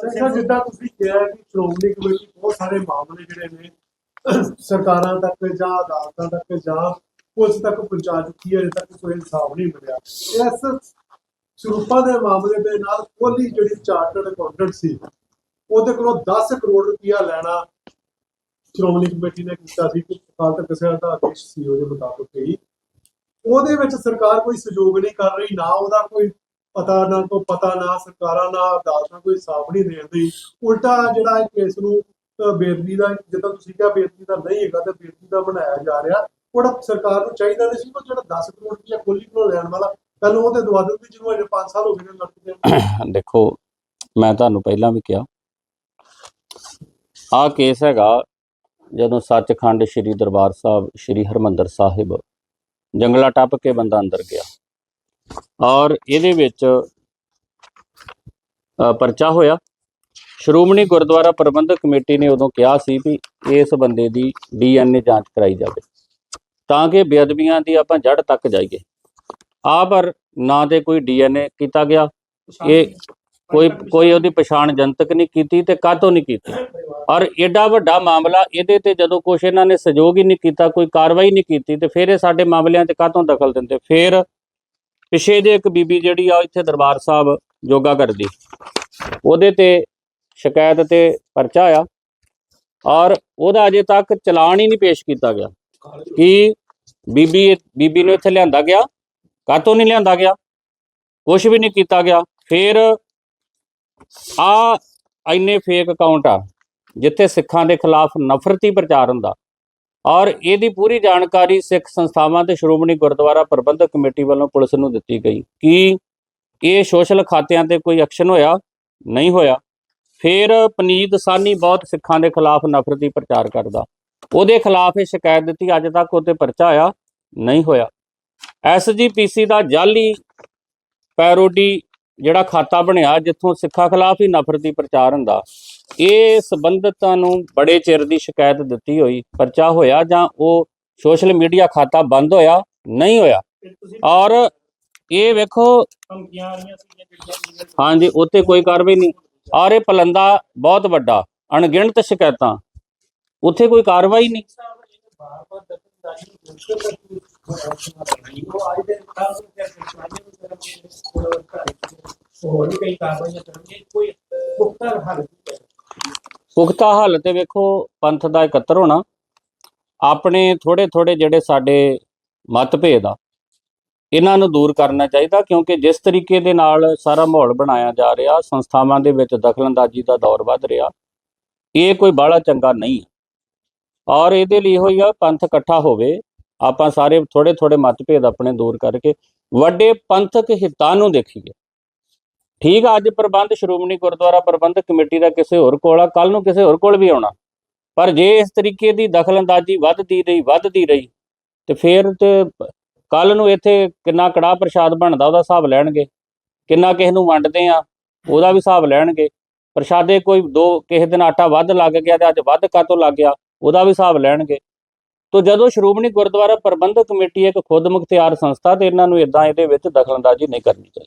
Sir ਜਿੱਦਾਂ ਤੁਸੀਂ ਕਿਹਾ ਕਿ ਸ਼੍ਰੋਮਣੀ ਕਮੇਟੀ ਬਹੁਤ ਸਾਰੇ ਮਾਮਲੇ ਜਿਹੜੇ ਨੇ, ਸਰਕਾਰਾਂ ਤੱਕ ਜਾਂ ਅਦਾਲਤਾਂ ਤੱਕ ਜਾਂ ਪੁਲਿਸ ਤੱਕ ਪਹੁੰਚਾ ਚੁੱਕੀ ਹੈ, ਅਜੇ ਕੋਈ ਇਨਸਾਫ ਨਹੀਂ ਮਿਲਿਆ। ਇਸ ਸਰੂਪਾਂ ਦੇ ਮਾਮਲੇ ਦੇ ਨਾਲ ਕੋਹਲੀ ਜਿਹੜੀ ਚਾਰਟਰਡ ਅਕਾਊਂਟੈਂਟ ਸੀ, ਉਹਦੇ ਕੋਲੋਂ 10 ਕਰੋੜ ਰੁਪਇਆ ਲੈਣਾ ਸ਼੍ਰੋਮਣੀ ਕਮੇਟੀ ਨੇ ਕੀਤਾ ਸੀ, ਕਿ ਅਕਾਲ ਤਖਤ ਸਾਹਿਬ ਦਾ ਆਦੇਸ਼ ਸੀ ਉਹਦੇ ਮੁਤਾਬਕ ਹੀ। ਉਹਦੇ ਵਿੱਚ ਸਰਕਾਰ ਕੋਈ ਸਹਿਯੋਗ ਨਹੀਂ ਕਰ ਰਹੀ, ਨਾ ਉਹਦਾ ਕੋਈ ਪਤਾ ਨਾ ਕੋ ਪਤਾ ਨਾ, ਸਰਕਾਰਾਂ ਨਾ ਅਦਾਲਤਾਂ ਕੋਈ ਸਾਫ਼ ਨਹੀਂ ਦੇਣਦੀ ਉਲਟਾ ਜਿਹੜਾ ਇਹ ਕੇਸ ਨੂੰ ਬੇਦਬੀ ਦਾ, ਜਿੱਦਾਂ ਤੁਸੀਂ ਕਿਹਾ ਬੇਦਬੀ ਦਾ ਨਹੀਂ ਹੈਗਾ ਤੇ ਬੇਦਬੀ ਦਾ ਬਣਾਇਆ ਜਾ ਰਿਹਾ। ਉਹਦਾ ਸਰਕਾਰ ਨੂੰ ਚਾਹੀਦਾ ਨਹੀਂ ਸੀ ਕਿ ਜਿਹੜਾ 10 ਕਰੋੜ ਰੁਪਇਆ ਕੋਲੀ ਕੋਲੋਂ ਲੈਣ ਵਾਲਾ ਕੱਲ ਤੇ ਦਵਾ ਦਿੰਦੀ ਜਿਹਨੂੰ ਅਜੇ 5 ਸਾਲ ਹੋ ਗਏ ਨੇ ਲੜਦੇ ਦੇਖੋ, ਮੈਂ ਤੁਹਾਨੂੰ ਪਹਿਲਾਂ ਵੀ ਕਿਹਾ, ਆਹ ਕੇਸ ਹੈਗਾ, ਜਦੋਂ ਸੱਚਖੰਡ ਸ੍ਰੀ ਦਰਬਾਰ ਸਾਹਿਬ, ਸ੍ਰੀ ਹਰਮੰਦਰ ਸਾਹਿਬ ਜੰਗਲਾ ਟੱਪ ਕੇ ਬੰਦਾ ਅੰਦਰ ਗਿਆ। ਔਰ ਇਹਦੇ ਵਿੱਚ ਪਰਚਾ ਹੋਇਆ। ਸ਼੍ਰੋਮਣੀ ਗੁਰਦੁਆਰਾ ਪ੍ਰਬੰਧਕ ਕਮੇਟੀ ਨੇ ਉਦੋਂ ਕਿਹਾ ਸੀ ਵੀ ਇਸ ਬੰਦੇ ਦੀ ਡੀਐਨਏ ਜਾਂਚ ਕਰਾਈ ਜਾਵੇ ਤਾਂ ਕਿ ਬੇਅਦਬੀਆਂ ਦੀ ਆਪਾਂ ਜੜ ਤੱਕ ਜਾਈਏ। ਆ ਪਰ ਨਾ ਤੇ ਕੋਈ ਡੀਐਨਏ ਕੀਤਾ ਗਿਆ। ਇਹ ਕੋਈ ਕੋਈ ਉਹਦੀ ਪਛਾਣ ਜਨਤਕ ਨਹੀਂ ਕੀਤੀ ਤੇ ਕਾਹਤੋਂ ਨਹੀਂ ਕੀਤੀ। ਔਰ ਐਡਾ ਵੱਡਾ ਮਾਮਲਾ ਇਹਦੇ ਤੇ ਜਦੋਂ ਕੁਛ ਇਹਨਾਂ ਨੇ ਸਹਿਯੋਗ ਹੀ ਨਹੀਂ ਕੀਤਾ ਕੋਈ ਕਾਰਵਾਈ ਨਹੀਂ ਕੀਤੀ ਤੇ ਫਿਰ ਇਹ ਸਾਡੇ ਮਾਮਲਿਆਂ 'ਚ ਕਾਹਤੋਂ ਦਖਲ ਦਿੰਦੇ? ਫਿਰ ਪਿਛੇ ਜੇ ਇੱਕ ਬੀਬੀ ਜਿਹੜੀ ਆ, ਇੱਥੇ ਦਰਬਾਰ ਸਾਹਿਬ ਯੋਗਾ ਕਰਦੀ। ਉਹਦੇ ਤੇ ਸ਼ਿਕਾਇਤ ਤੇ ਪਰਚਾ ਆ ਔਰ ਉਹਦਾ ਅਜੇ ਤੱਕ ਚਲਾਨ ਹੀ ਨਹੀਂ ਪੇਸ਼ ਕੀਤਾ ਗਿਆ ਕਿ ਬੀਬੀ ਬੀਬੀ ਨੂੰ ਇੱਥੇ ਲਿਆਂਦਾ ਗਿਆ ਕਾਹਤੋਂ ਨਹੀਂ ਲਿਆਂਦਾ ਗਿਆ ਕੁਝ ਵੀ ਨਹੀਂ ਕੀਤਾ ਗਿਆ। ਫਿਰ ਆ ਇੰਨੇ ਫੇਕ ਅਕਾਊਂਟ ਆ, ਜਿੱਥੇ ਸਿੱਖਾਂ ਦੇ ਖਿਲਾਫ ਨਫ਼ਰਤੀ ਪ੍ਰਚਾਰ ਹੁੰਦਾ। ਔਰ ਇਹਦੀ ਪੂਰੀ ਜਾਣਕਾਰੀ ਸਿੱਖ ਸੰਸਥਾਵਾਂ ਤੇ ਸ਼੍ਰੋਮਣੀ ਗੁਰਦੁਆਰਾ ਪ੍ਰਬੰਧਕ ਕਮੇਟੀ ਵੱਲੋਂ ਪੁਲਿਸ ਨੂੰ ਦਿੱਤੀ ਗਈ ਕਿ ਇਹ ਸੋਸ਼ਲ ਖਾਤਿਆਂ ਤੇ ਕੋਈ ਐਕਸ਼ਨ ਹੋਇਆ? ਨਹੀਂ ਹੋਇਆ। ਫਿਰ ਪਨੀਤ ਸਾਨੀ ਬਹੁਤ ਸਿੱਖਾਂ ਦੇ ਖਿਲਾਫ ਨਫ਼ਰਤੀ ਪ੍ਰਚਾਰ ਕਰਦਾ। ਉਹਦੇ ਖਿਲਾਫ ਇਹ ਸ਼ਿਕਾਇਤ ਦਿੱਤੀ, ਅੱਜ ਤੱਕ ਉਹਤੇ ਪਰਚਾ ਆਇਆ, ਨਹੀਂ ਹੋਇਆ। ਐਸਜੀਪੀਸੀ ਦਾ ਜਾਲੀ ਪੈਰੋਡੀ ਜਿਹੜਾ ਖਾਤਾ ਬਣਿਆ, ਜਿੱਥੋਂ ਸਿੱਖਾਂ ਖਿਲਾਫ ਹੀ ਨਫ਼ਰਤੀ ਪ੍ਰਚਾਰ ਹੁੰਦਾ ਇਹ ਸੰਬੰਧਤਾਂ ਨੂੰ ਬੜੇ ਚਿਰ ਦੀ ਸ਼ਿਕਾਇਤ ਦਿੱਤੀ ਹੋਈ ਪਰਚਾ ਹੋਇਆ ਜਾਂ ਉਹ ਸੋਸ਼ਲ ਮੀਡੀਆ ਖਾਤਾ ਬੰਦ ਹੋਇਆ ਨਹੀਂ ਹੋਇਆ? ਔਰ ਇਹ ਵੇਖੋ ਹਾਂਜੀ ਉੱਤੇ ਕੋਈ ਕਾਰਵਾਈ ਨਹੀਂ। ਔਰ ਇਹ ਪਲੰਦਾ ਬਹੁਤ ਵੱਡਾ ਅਣਗਿਣਤ ਸ਼ਿਕਾਇਤਾਂ। ਉੱਥੇ ਕੋਈ ਕਾਰਵਾਈ ਨਹੀਂ। ਹੋਰ ਕਈ ਕਾਰਵਾਈਆਂ ਕਰਨਗੇ ਕੋਈ ਪੁਖਤਾ ਹੱਲ ਪੁਖਤਾ ਹੱਲ ਤੇ ਵੇਖੋ ਪੰਥ ਦਾ ਇਕੱਤਰ ਹੋਣਾ, ਆਪਣੇ ਥੋੜੇ ਥੋੜੇ ਜਿਹੜੇ ਸਾਡੇ ਮਤਭੇਦ ਆ, ਇਹਨਾਂ ਨੂੰ ਦੂਰ ਕਰਨਾ ਚਾਹੀਦਾ ਕਿਉਂਕਿ ਜਿਸ ਤਰੀਕੇ ਦੇ ਨਾਲ ਸਾਰਾ ਮਾਹੌਲ ਬਣਾਇਆ ਜਾ ਰਿਹਾ, ਸੰਸਥਾਵਾਂ ਦੇ ਵਿੱਚ ਦਖਲਅੰਦਾਜ਼ੀ ਦਾ ਦੌਰ ਵੱਧ ਰਿਹਾ, ਇਹ ਕੋਈ ਬਾਹਲਾ ਚੰਗਾ ਨਹੀਂ ਔਰ ਇਹਦੇ ਲਈ ਹੋਈ ਆ ਪੰਥ ਇਕੱਠਾ ਹੋਵੇ, ਆਪਾਂ ਸਾਰੇ ਥੋੜੇ ਥੋੜੇ ਮਤਭੇਦ ਆਪਣੇ ਦੂਰ ਕਰਕੇ, ਵੱਡੇ ਪੰਥਕ ਹਿੱਤਾਂ ਨੂੰ ਦੇਖੀਏ। ਠੀਕ ਆ, ਅੱਜ ਪ੍ਰਬੰਧ ਸ਼੍ਰੋਮਣੀ ਗੁਰਦੁਆਰਾ ਪ੍ਰਬੰਧਕ ਕਮੇਟੀ ਦਾ ਕਿਸੇ ਹੋਰ ਕੋਲ ਆ ਕੱਲ ਨੂੰ ਕਿਸੇ ਹੋਰ ਕੋਲ ਵੀ ਆਉਣਾ। ਪਰ ਜੇ ਇਸ ਤਰੀਕੇ ਦੀ ਦਖਲਅੰਦਾਜ਼ੀ ਵੱਧਦੀ ਰਹੀ ਵੱਧਦੀ ਰਹੀ, ਤੇ ਫਿਰ ਤੇ ਕੱਲ ਨੂੰ ਇੱਥੇ ਕਿੰਨਾ ਕੜਾ ਪ੍ਰਸ਼ਾਦ ਬਣਦਾ, ਉਹਦਾ ਹਿਸਾਬ ਲੈਣਗੇ। ਕਿੰਨਾ ਕਿਸੇ ਨੂੰ ਵੰਡਦੇ ਆ, ਉਹਦਾ ਵੀ ਹਿਸਾਬ ਲੈਣਗੇ। ਪ੍ਰਸ਼ਾਦੇ ਕੋਈ ਦੋ, ਕਿਸੇ ਦਿਨ ਆਟਾ ਵੱਧ ਲੱਗ ਗਿਆ ਤੇ ਅੱਜ ਵੱਧ ਕਾਤੋਂ ਲੱਗ ਗਿਆ, ਉਹਦਾ ਵੀ ਹਿਸਾਬ ਲੈਣਗੇ। ਤੋ ਜਦੋਂ ਸ਼੍ਰੋਮਣੀ ਗੁਰਦੁਆਰਾ ਪ੍ਰਬੰਧਕ ਕਮੇਟੀ ਇੱਕ ਖੁਦ ਮੁਖਤਿਆਰ ਸੰਸਥਾ ਤੇ ਇਹਨਾਂ ਨੂੰ ਇਦਾਂ ਇਹਦੇ ਵਿੱਚ ਦਖਲਅੰਦਾਜ਼ੀ ਨਹੀਂ ਕਰਨੀ ਚਾਹੀਦੀ।